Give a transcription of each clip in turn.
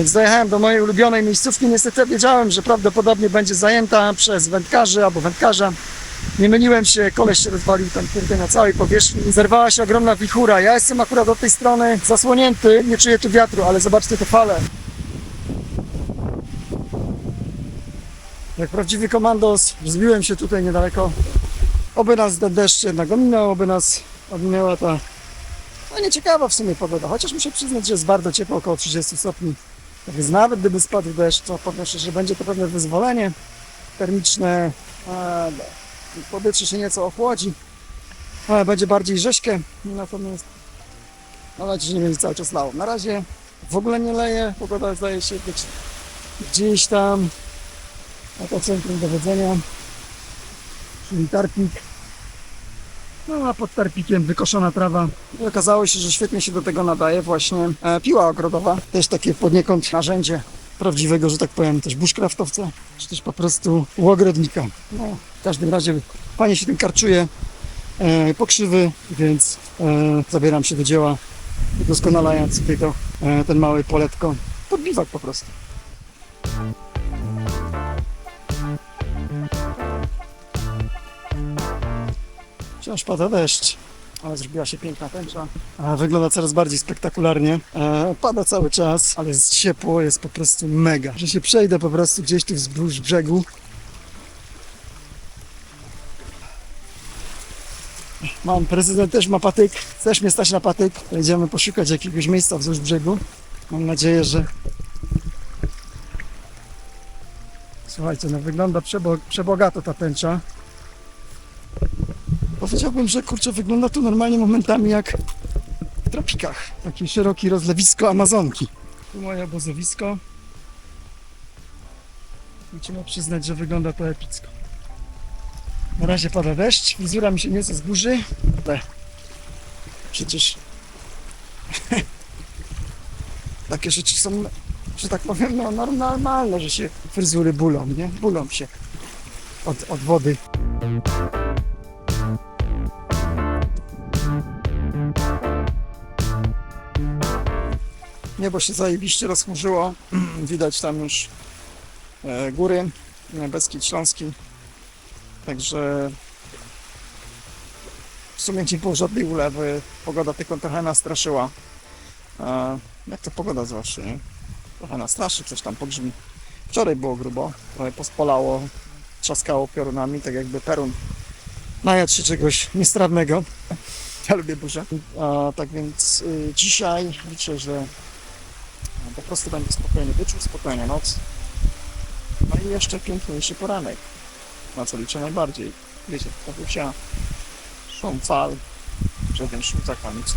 Więc dojechałem do mojej ulubionej miejscówki. Niestety wiedziałem, że prawdopodobnie będzie zajęta przez wędkarzy albo wędkarza. Nie myliłem się, koleś się rozwalił tam kurde na całej powierzchni. Zerwała się ogromna wichura. Ja jestem akurat od tej strony zasłonięty, nie czuję tu wiatru, ale zobaczcie te fale. Jak prawdziwy komandos zbiłem się tutaj niedaleko. Oby nas ten deszcz jednak ominął, oby nas ominęła ta no nieciekawa w sumie pogoda, chociaż muszę przyznać, że jest bardzo ciepło, około 30 stopni. Więc nawet gdyby spadł deszcz, to podnoszę, że będzie to pewne wyzwolenie termiczne. A, no, powietrze się nieco ochłodzi, ale będzie bardziej rześkie. Natomiast mam nadzieję, że nie będzie cały czas lało. Na razie w ogóle nie leje, pogoda zdaje się być gdzieś tam na to centrum dowodzenia, czyli tarpik. No a pod tarpikiem wykoszona trawa. I okazało się, że świetnie się do tego nadaje właśnie e, piła ogrodowa. Też takie poniekąd narzędzie prawdziwego, że tak powiem, też bushcraftowca, czy też po prostu u ogrodnika. No, w każdym razie fajnie się tym karczuje e, pokrzywy, więc e, zabieram się do dzieła, doskonalając to, e, ten mały poletko pod biwak po prostu. Wciąż pada deszcz, ale zrobiła się piękna tęcza. Wygląda coraz bardziej spektakularnie. E, Pada cały czas, ale jest ciepło, jest po prostu mega. Że się przejdę po prostu gdzieś tu wzdłuż brzegu. Mam, prezydent też ma patyk, też mnie stać na patyk. Będziemy poszukać jakiegoś miejsca wzdłuż brzegu. Mam nadzieję, że... Słuchajcie, no wygląda przebo przebogato ta tęcza. Powiedziałbym, że kurczę, wygląda tu normalnie momentami jak w tropikach. Takie szerokie rozlewisko Amazonki. Tu moje obozowisko. I trzeba przyznać, że wygląda to epicko. Na razie pada deszcz, wizura mi się nieco zburzy, ale przecież takie rzeczy są, że tak powiem, no, normalne, że się fryzury bulą, nie? Bulą się od, od wody. Niebo się zajebiście rozchmurzyło. Widać tam już e, góry, Beskid Śląski. Także w sumie nie było żadnej ulewy. Pogoda tylko trochę nastraszyła. E, jak to pogoda zwłaszcza, nie? Trochę nastraszy, coś tam pogrzmi. Wczoraj było grubo, trochę trzaskało piorunami, tak jakby perun najadł się czegoś niestrawnego. Ja lubię burzę. A, tak więc y, dzisiaj liczę, że po prostu będzie spokojny wieczór, spokojna noc. No i jeszcze piękniejszy poranek. Na co liczę najbardziej. Wiecie, kawusia, szum fal, żaden szum za kamicą.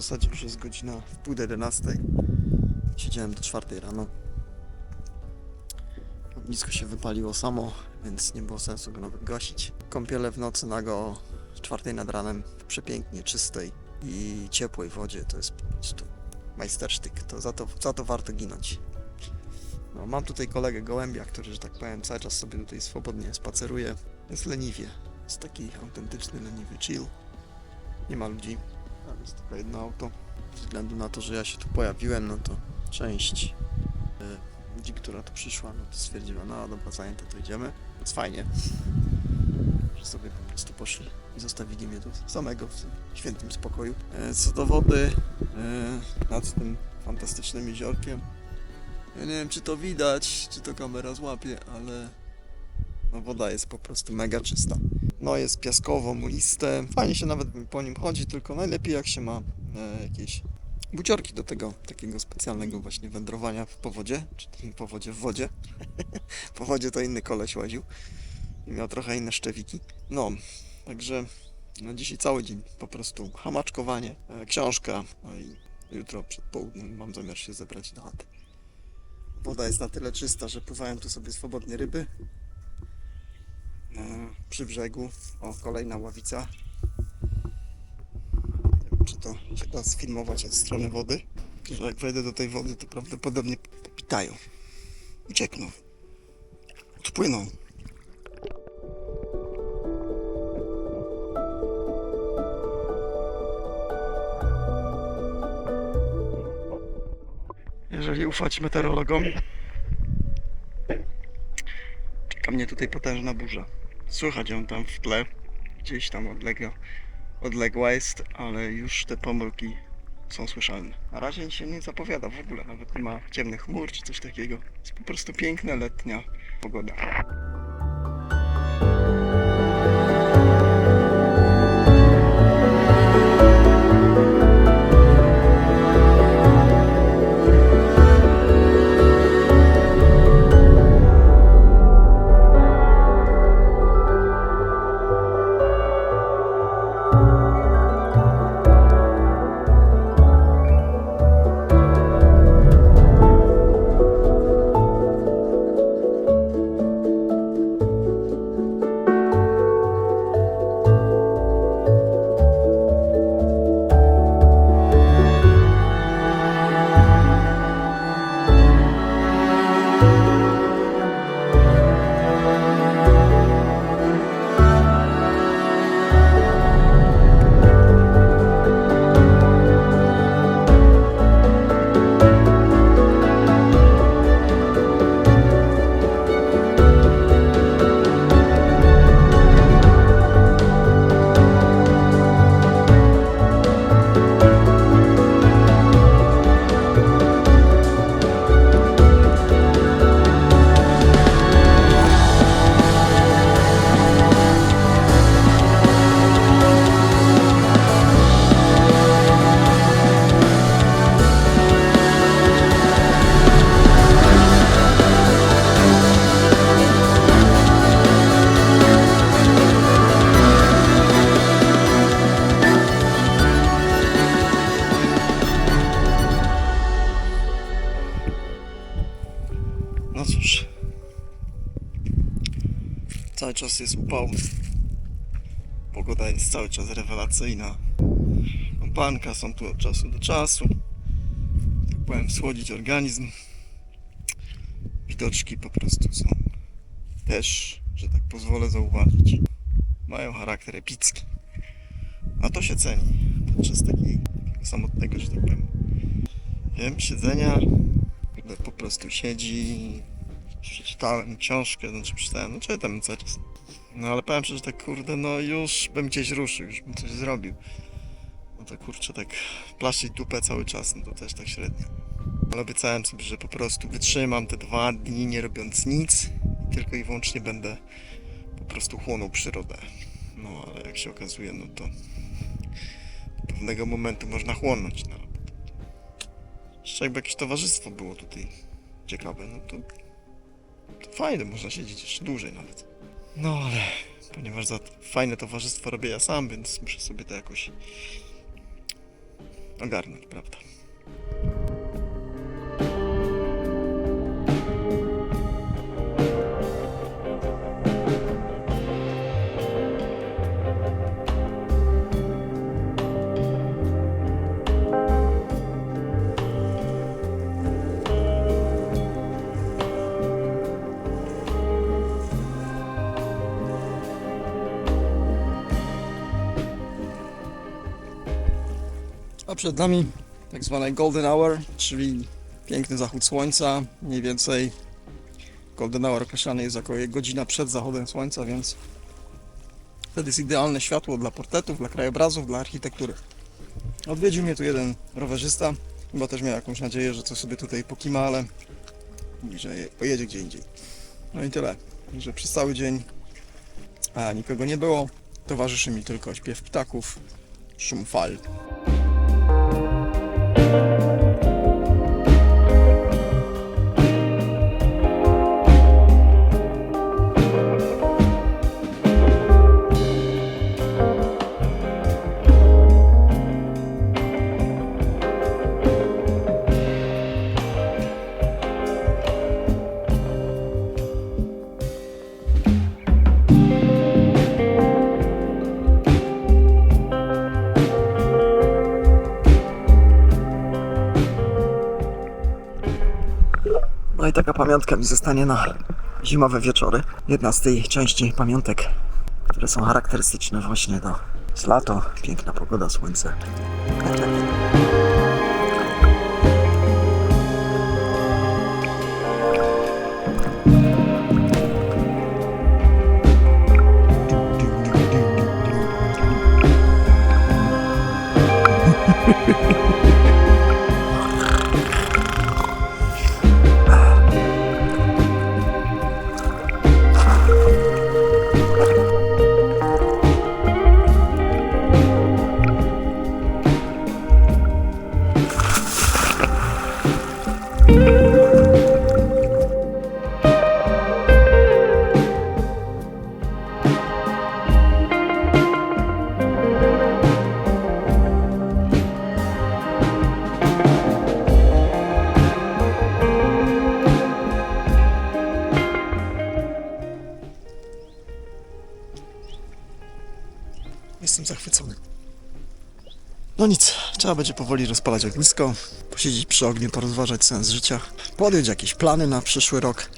Zasadzie już jest godzina w pół do 11. Siedziałem do 4 rano. Ognisko się wypaliło samo, więc nie było sensu go nawet gasić. Kąpiele w nocy nago o 4 nad ranem w przepięknie czystej i ciepłej wodzie to jest po prostu majstersztyk. To za to, za to warto ginąć. No, mam tutaj kolegę gołębia, który, że tak powiem, cały czas sobie tutaj swobodnie spaceruje. Jest leniwie. Jest taki autentyczny, leniwy chill. Nie ma ludzi, jest tylko jedno auto. Ze względu na to, że ja się tu pojawiłem, no to część e, ludzi, która tu przyszła, no to stwierdziła, no dobra, zajęte, to idziemy. Więc fajnie, że sobie po prostu poszli i zostawili mnie tu samego w tym świętym spokoju. E, Co do wody e, nad tym fantastycznym jeziorkiem, ja nie wiem, czy to widać, czy to kamera złapie, ale no woda jest po prostu mega czysta. No jest piaskowo, muliste, fajnie się nawet po nim chodzi, tylko najlepiej jak się ma e, jakieś buciorki do tego takiego specjalnego właśnie wędrowania w powodzie, czy tym powodzie w wodzie. po wodzie to inny koleś łaził i miał trochę inne szczewiki. No, także no dzisiaj cały dzień po prostu hamaczkowanie, e, książka, no i jutro przed południem mam zamiar się zebrać do chaty. Woda jest na tyle czysta, że pływają tu sobie swobodnie ryby. E, Przy brzegu, o kolejna ławica. Nie wiem, czy to się da sfilmować od strony wody. Że jak wejdę do tej wody, to prawdopodobnie popitają. Uciekną. Odpłyną. Jeżeli ufać meteorologom, czeka mnie tutaj potężna burza. Słychać ją tam w tle, gdzieś tam odległa, odległa jest, ale już te pomrówki są słyszalne. Na razie się nie zapowiada w ogóle, nawet nie ma ciemnych chmur czy coś takiego. Jest po prostu piękna letnia pogoda. Jest upał. Pogoda jest cały czas rewelacyjna. Kąpanka są tu od czasu do czasu. Tak powiem, słodzić organizm. Widoczki po prostu są też, że tak pozwolę zauważyć, mają charakter epicki. A to się ceni podczas takiego samotnego, że tak powiem, wiem, siedzenia po prostu siedzi. Przeczytałem książkę, znaczy przeczytałem, no czytam cały czas. No ale powiem szczerze, że tak kurde, no już bym gdzieś ruszył, już bym coś zrobił. No to kurczę, tak plaszczyć dupę cały czas, no to też tak średnio. Ale obiecałem sobie, że po prostu wytrzymam te dwa dni nie robiąc nic i tylko i wyłącznie będę po prostu chłonął przyrodę. No ale jak się okazuje, no to do pewnego momentu można chłonąć, no. Jeszcze jakby jakieś towarzystwo było tutaj ciekawe, no to, to fajne, można siedzieć jeszcze dłużej nawet. No ale ponieważ za fajne towarzystwo robię ja sam, więc muszę sobie to jakoś ogarnąć, prawda? Przed nami tak zwane golden hour, czyli piękny zachód słońca. Mniej więcej golden hour określany jest jako godzina przed zachodem słońca, więc wtedy jest idealne światło dla portretów, dla krajobrazów, dla architektury. Odwiedził mnie tu jeden rowerzysta, chyba też miał jakąś nadzieję, że coś sobie tutaj pokima, ale że je- pojedzie gdzie indziej. No i tyle, że przez cały dzień a nikogo nie było. Towarzyszy mi tylko śpiew ptaków, szum fal. Taka pamiątka mi zostanie na zimowe wieczory. Jedna z tej części pamiątek, które są charakterystyczne właśnie do z lato, piękna pogoda, słońce. Jestem zachwycony. No nic, trzeba będzie powoli rozpalać ognisko, posiedzieć przy ogniu, porozważać sens życia, podjąć jakieś plany na przyszły rok.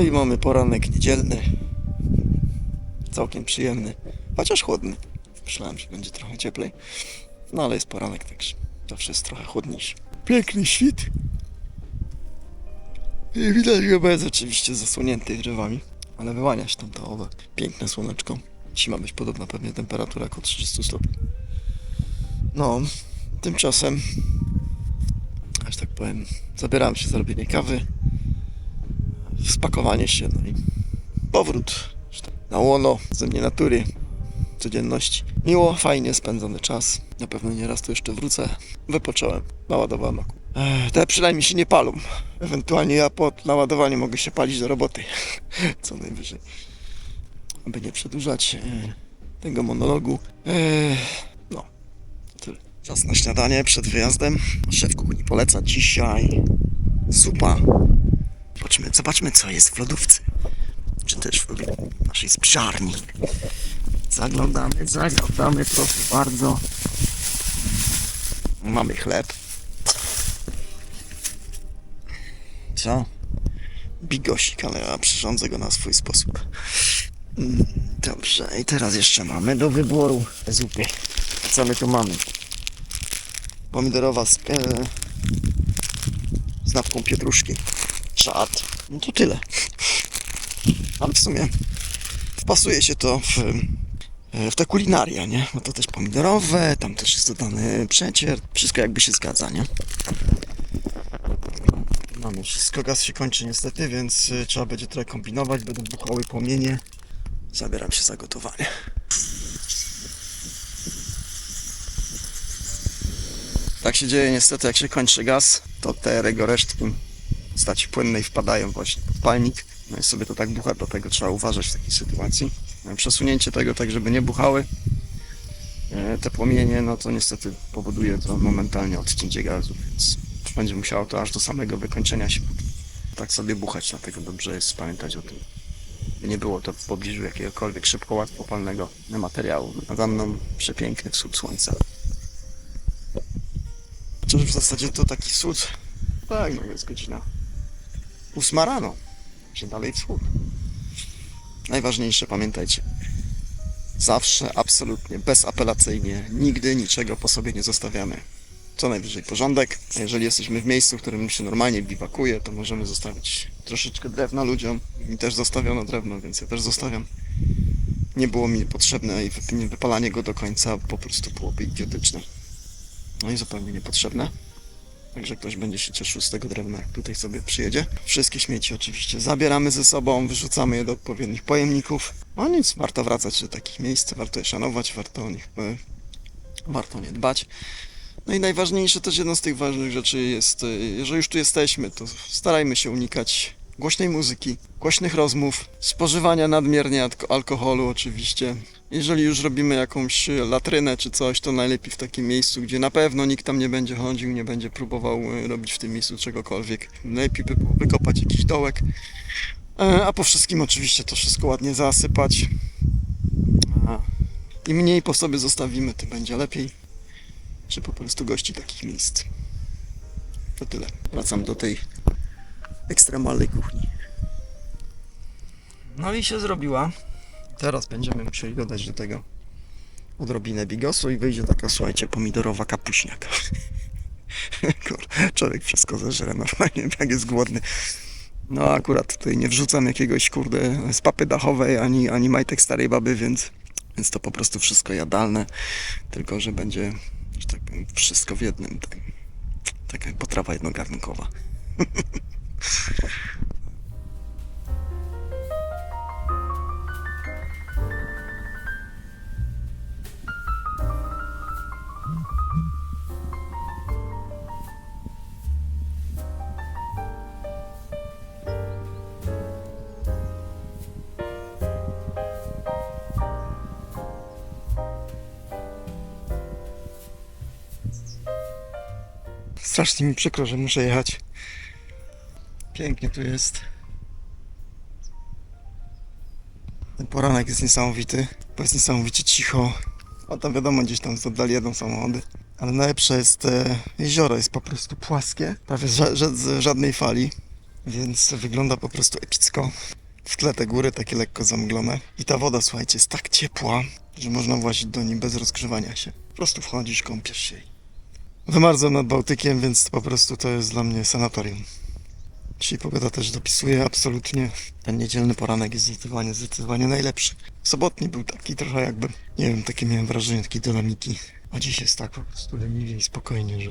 I mamy poranek niedzielny. Całkiem przyjemny, chociaż chłodny. Myślałem, że będzie trochę cieplej. No ale jest poranek, także zawsze jest trochę chłodniejszy. Piękny świt. I widać go bez oczywiście zasłonięty drzewami, ale wyłania się tam to owe piękne słoneczko. Dzisiaj ma być podobna pewnie temperatura około 30 stopni. No, tymczasem, aż tak powiem, zabieram się za robienie kawy, spakowanie się, no i powrót na łono ze mnie natury, codzienności. Miło, fajnie spędzony czas. Na pewno nie raz tu jeszcze wrócę. Wypocząłem, naładowałem aku. Te przynajmniej się nie palą. Ewentualnie ja po naładowaniu mogę się palić do roboty. Co najwyżej. Aby nie przedłużać e, tego monologu. No, tyle. Czas na śniadanie przed wyjazdem. Szef kuchni poleca dzisiaj zupa Zobaczmy, zobaczmy co jest w lodówce. Czy też w naszej spiżarni. Zaglądamy, zaglądamy, proszę bardzo. Mamy chleb. Co? Bigosik, ale ja przyrządzę go na swój sposób. Mm, Dobrze, i teraz jeszcze mamy do wyboru zupy. Co my tu mamy? Pomidorowa z, e, z nawką pietruszki. Czad. No to tyle. Ale w sumie wpasuje się to w, w te kulinaria, nie? No to też pomidorowe, tam też jest dodany przecier. Wszystko jakby się zgadza, nie? Mamy wszystko, gaz się kończy niestety, więc y, trzeba będzie trochę kombinować, będą buchały płomienie. Zabieram się za gotowanie. Tak się dzieje niestety, jak się kończy gaz, to te jego resztki postaci płynnej wpadają właśnie pod palnik. No i sobie to tak bucha, dlatego trzeba uważać w takiej sytuacji. E, Przesunięcie tego tak, żeby nie buchały e, te płomienie, no to niestety powoduje to momentalnie odcięcie gazu, więc będzie musiało to aż do samego wykończenia się tak sobie buchać, dlatego dobrze jest pamiętać o tym. Nie było to w pobliżu jakiegokolwiek szybko łatwopalnego materiału. Nade mną przepiękny wschód słońca. Chociaż w zasadzie to taki wschód, tak, no jest godzina ósma rano, że dalej wschód. Najważniejsze, pamiętajcie, zawsze, absolutnie, bezapelacyjnie, nigdy niczego po sobie nie zostawiamy. Co najwyżej porządek. A jeżeli jesteśmy w miejscu, w którym się normalnie biwakuje, to możemy zostawić troszeczkę drewna ludziom. Mi też zostawiono drewno, więc ja też zostawiam. Nie było mi potrzebne i wyp- wypalanie go do końca po prostu byłoby idiotyczne. No i zupełnie niepotrzebne. Także ktoś będzie się cieszył z tego drewna, jak tutaj sobie przyjedzie. Wszystkie śmieci oczywiście zabieramy ze sobą, wyrzucamy je do odpowiednich pojemników. No nic, warto wracać do takich miejsc, warto je szanować, warto o nich, e, warto nie dbać. No i najważniejsze też jedną z tych ważnych rzeczy jest, jeżeli już tu jesteśmy, to starajmy się unikać głośnej muzyki, głośnych rozmów, spożywania nadmiernie alko- alkoholu oczywiście. Jeżeli już robimy jakąś e, latrynę czy coś, to najlepiej w takim miejscu, gdzie na pewno nikt tam nie będzie chodził, nie będzie próbował e, robić w tym miejscu czegokolwiek. Najlepiej by było wykopać jakiś dołek, e, a po wszystkim oczywiście to wszystko ładnie zasypać. Im mniej po sobie zostawimy, tym będzie lepiej czy po prostu gości takich miejsc. To tyle. Wracam do tej ekstremalnej kuchni. No i się zrobiła. Teraz będziemy musieli dodać do tego odrobinę bigosu i wyjdzie taka, słuchajcie, pomidorowa kapuśniaka. Człowiek wszystko zeżre normalnie, jak jest głodny. No akurat tutaj nie wrzucam jakiegoś, kurde, z papy dachowej, ani, ani majtek starej baby, więc, więc to po prostu wszystko jadalne. Tylko, że będzie że tak powiem, wszystko w jednym. Tak, taka potrawa jednogarnkowa. Strasznie mi przykro, że muszę jechać. Pięknie tu jest. Ten poranek jest niesamowity, bo jest niesamowicie cicho. A tam wiadomo, gdzieś tam z oddali jedą samochody. Ale najlepsze jest e, jezioro, jest po prostu płaskie, prawie ża- ża- z żadnej fali, więc wygląda po prostu epicko. W tle te góry takie lekko zamglone. I ta woda, słuchajcie, jest tak ciepła, że można włazić do niej bez rozgrzewania się. Po prostu wchodzisz, kąpiesz się Wymarzłem nad Bałtykiem, więc po prostu to jest dla mnie sanatorium. Dzisiaj pogoda też dopisuje absolutnie. Ten niedzielny poranek jest zdecydowanie, zdecydowanie najlepszy. Sobotni był taki trochę jakby, nie wiem, takie miałem wrażenie, takiej dynamiki. A dziś jest tak po prostu leniwie i spokojnie, że...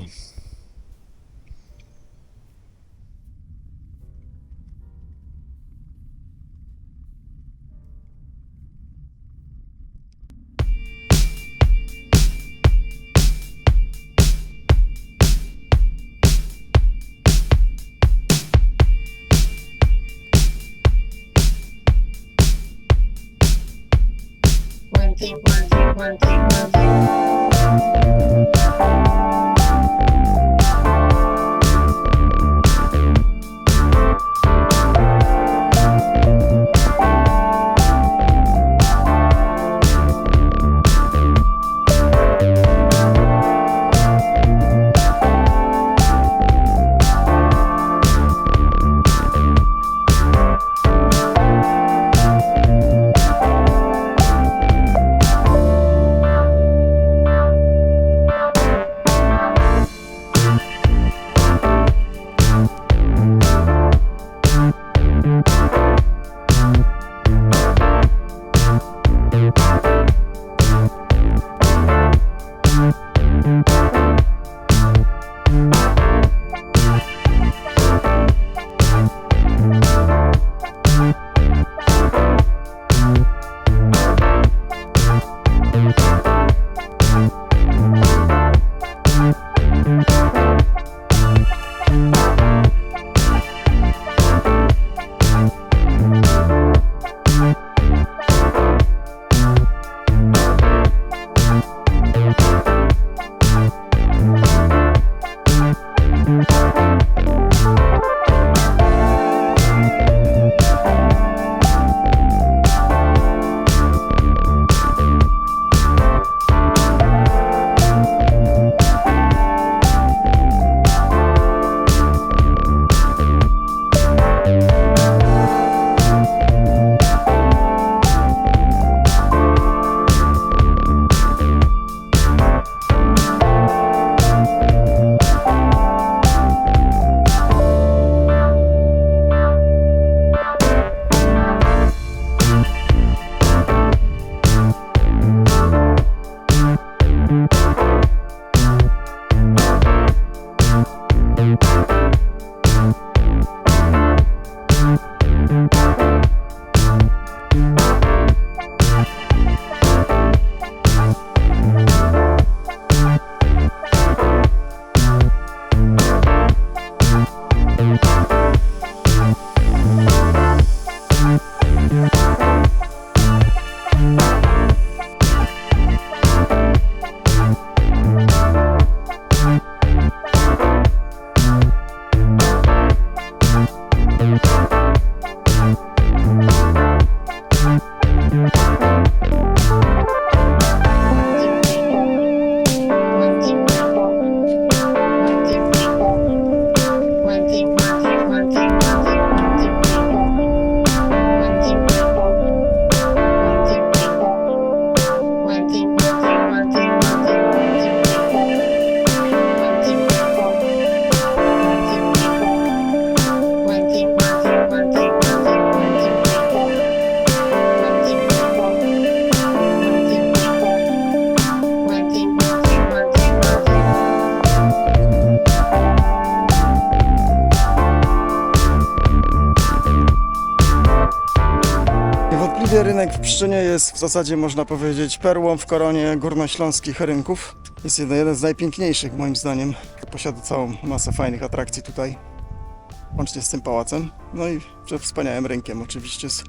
take one, take one, take one, take one. Zasadzie można powiedzieć perłą w koronie górnośląskich rynków. Jest jeden, z najpiękniejszych moim zdaniem. Posiada całą masę fajnych atrakcji tutaj, łącznie z tym pałacem. No i wspaniałym rynkiem oczywiście z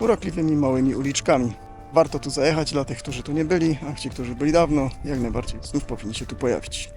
urokliwymi małymi uliczkami. Warto tu zajechać dla tych, którzy tu nie byli, a ci, którzy byli dawno, jak najbardziej znów powinni się tu pojawić.